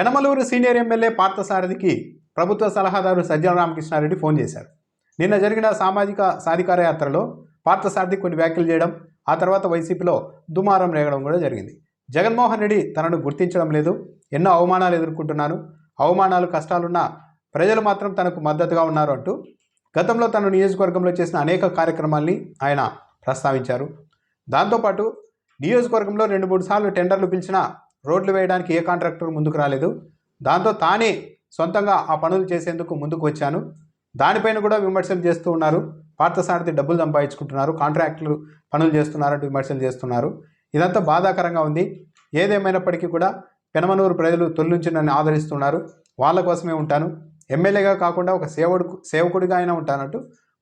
Penamaluru senior MLA పార్థసారథికి ప్రభుత్వ సలహాదారు Sajjala Ramakrishna Reddy phone చేశారు. నిన్న జరిగిన సామాజిక సాధికార యాత్రలో పార్థసారథి కొన్ని వ్యాఖ్యలు చేయడం ఆ తర్వాత వైసీపీలో దుమారం రేగడం కూడా జరిగింది. జగన్మోహన్ రెడ్డి తనను గుర్తించడం లేదు. ఎన్నో అవమానాలు ఎదుర్కొంటున్నాను. అవమానాలు కష్టాలున్నా ప్రజలు మాత్రం తనకు మద్దతుగా ఉన్నారు అంటూ గతంలో తన నియోజకవర్గంలో చేసిన అనేక కార్యక్రమాల్ని ఆయన ప్రస్తావించారు. దాంతోపాటు నియోజకవర్గంలో రెండు మూడు సార్లు టెండర్లు పిలిచినా రోడ్లు వేయడానికి ఏ కాంట్రాక్టర్ ముందుకు రాలేదు. దాంతో తానే సొంతంగా ఆ పనులు చేసేందుకు ముందుకు వచ్చాను. దానిపైన కూడా విమర్శలు చేస్తూ ఉన్నారు. పార్థసారథి డబ్బులు సంపాదించుకుంటున్నారు. కాంట్రాక్టులు పనులు చేస్తున్నారంటూ విమర్శలు చేస్తున్నారు. ఇదంతా బాధాకరంగా ఉంది. ఏదేమైనప్పటికీ కూడా పెనమనూరు ప్రజలు తొలి నుంచి నన్ను ఆదరిస్తున్నారు. వాళ్ళ కోసమే ఉంటాను. ఎమ్మెల్యేగా కాకుండా ఒక సేవడు సేవకుడిగా అయినా ఉంటానంటూ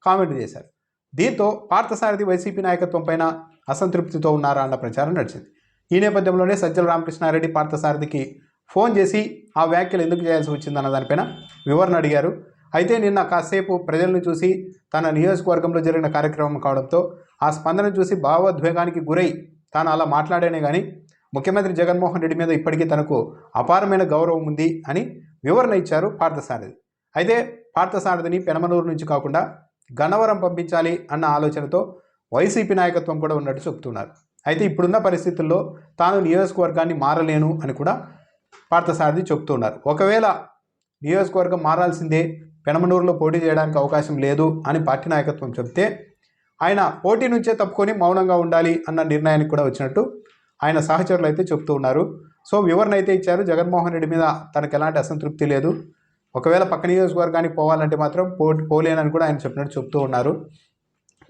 కామెంట్ చేశారు. దీంతో పార్థసారథి వైసీపీ నాయకత్వం పైన అసంతృప్తితో ఉన్నారా అన్న ప్రచారం నడిచింది. ఈ నేపథ్యంలోనే సజ్జల రామకృష్ణారెడ్డి పార్థసారథికి ఫోన్ చేసి ఆ వ్యాఖ్యలు ఎందుకు చేయాల్సి వచ్చిందన్న దానిపైన వివరణ అడిగారు. అయితే నిన్న కాసేపు ప్రజలను చూసి తన నియోజకవర్గంలో జరిగిన కార్యక్రమం కావడంతో ఆ స్పందన చూసి భావోద్వేగానికి గురై తాను అలా మాట్లాడానే కానీ ముఖ్యమంత్రి జగన్మోహన్ రెడ్డి మీద ఇప్పటికీ తనకు అపారమైన గౌరవం ఉంది అని వివరణ ఇచ్చారు పార్థసారథి. అయితే పార్థసారథిని పెనమనూరు నుంచి కాకుండా గన్నవరం పంపించాలి అన్న ఆలోచనతో వైసీపీ నాయకత్వం కూడా ఉన్నట్టు చెబుతున్నారు. అయితే ఇప్పుడున్న పరిస్థితుల్లో తాను నియోజకవర్గాన్ని మారలేను అని కూడా పార్థసారథి చెప్తున్నారు ఒకవేళ నియోజకవర్గం మారాల్సిందే పెనమనూరులో పోటీ చేయడానికి అవకాశం లేదు అని పార్టీ నాయకత్వం చెప్తే ఆయన పోటీ నుంచే తప్పుకొని మౌనంగా ఉండాలి అన్న నిర్ణయానికి కూడా వచ్చినట్టు ఆయన సహచరులు అయితే చెప్తూ ఉన్నారు. సో వివరణ అయితే ఇచ్చారు. జగన్మోహన్ రెడ్డి మీద తనకు ఎలాంటి అసంతృప్తి లేదు. ఒకవేళ పక్క నియోజకవర్గానికి పోవాలంటే మాత్రం పో పోలేనని కూడా ఆయన చెప్పినట్టు చెప్తూ ఉన్నారు.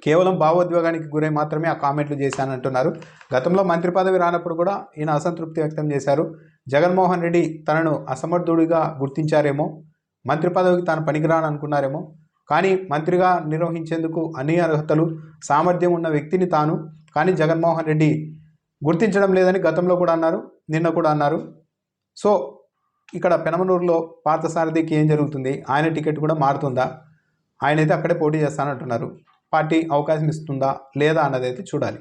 కేవలం భావోద్వేగానికి గురై మాత్రమే ఆ కామెంట్లు చేశానంటున్నారు గతంలో మంత్రి పదవి రానప్పుడు కూడా ఈయన అసంతృప్తి వ్యక్తం చేశారు. జగన్మోహన్ రెడ్డి తనను అసమర్థుడిగా గుర్తించారేమో మంత్రి పదవికి తాను పనికిరాననుకున్నారేమో కానీ మంత్రిగా నిర్వహించేందుకు అన్ని అర్హతలు సామర్థ్యం ఉన్న వ్యక్తిని తాను కానీ జగన్మోహన్ రెడ్డి గుర్తించడం లేదని గతంలో కూడా అన్నారు నిన్న కూడా అన్నారు. సో ఇక్కడ పెనమనూరులో పార్థసారథికి ఏం జరుగుతుంది? ఆయన టికెట్ కూడా మారుతుందా? ఆయన అయితే అక్కడే పోటీ చేస్తానంటున్నారు. పార్టీ అవకాశం ఇస్తుందా లేదా అన్నదైతే చూడాలి.